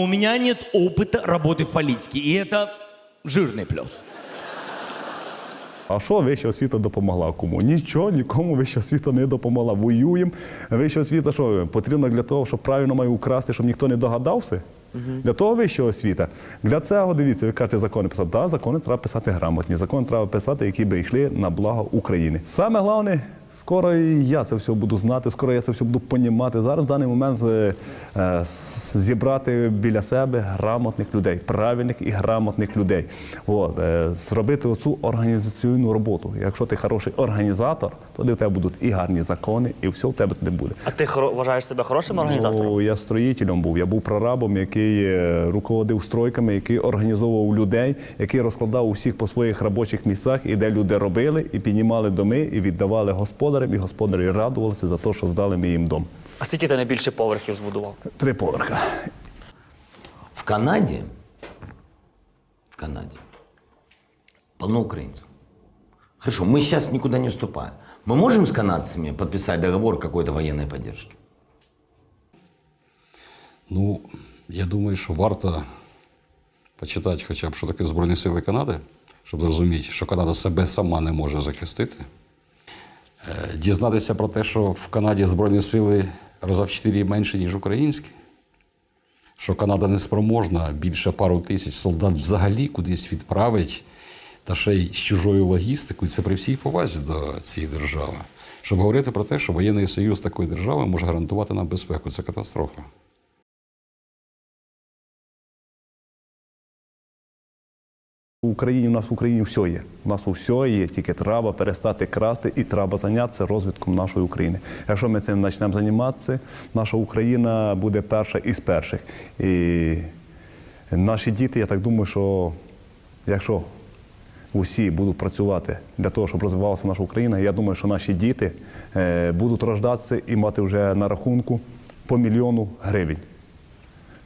У меня нет опыта работы в политике, и это жирный плюс. А що вища освіта допомогла кому? Нічого, нікому вища освіта не допомогла. Воюємо. Вища освіта що потрібна для того, щоб правильно має украсти, щоб ніхто не догадався. Для того вища освіта. Для цього дивіться, ви кажете, закони писати. Так, закони треба писати грамотні. Закони треба писати, які би йшли на благо України. Саме головне, скоро і я це все буду знати, скоро я це все буду понімати. Зараз в даний момент е, е, зібрати біля себе грамотних людей, правильних і грамотних людей. От, е, зробити оцю організаційну роботу. Якщо ти хороший організатор, тоді в тебе будуть і гарні закони, і все в тебе туди буде. А ти вважаєш себе хорошим організатором? Ну, я строїтелем був. Я був прорабом, який руководив стройками, який організовував людей, який розкладав усіх по своїх робочих місцях, і де люди робили, і піднімали доми, і віддавали господарям, і господарі радувалися за те, що здали ми їм дом. А скільки ти найбільше поверхів збудував? Три поверха. В Канаде, в Канаде полно украинцев. Хорошо, мы сейчас никуда не вступаем. Мы можем с канадцами подписать договор какой-то военной поддержки? Ну, я думаю, що варто почитати хоча б, що таке Збройні Сили Канади, щоб зрозуміти, що Канада себе сама не може захистити. Е, Дізнатися про те, що в Канаді Збройні сили раза в 4 менше, ніж українські. Що Канада не спроможна більше пару тисяч солдат взагалі кудись відправить, та ще й з чужою логістикою. Це при всій повазі до цієї держави. Щоб говорити про те, що воєнний союз такої держави може гарантувати нам безпеку. Це катастрофа. В Україні у нас в Україні все є. У нас все є, тільки треба перестати красти і треба зайнятися розвитком нашої України. Якщо ми цим почнемо займатися, наша Україна буде перша із перших. І наші діти, я так думаю, що якщо усі будуть працювати для того, щоб розвивалася наша Україна, я думаю, що наші діти е, будуть рождатися і мати вже на рахунку по мільйону гривень.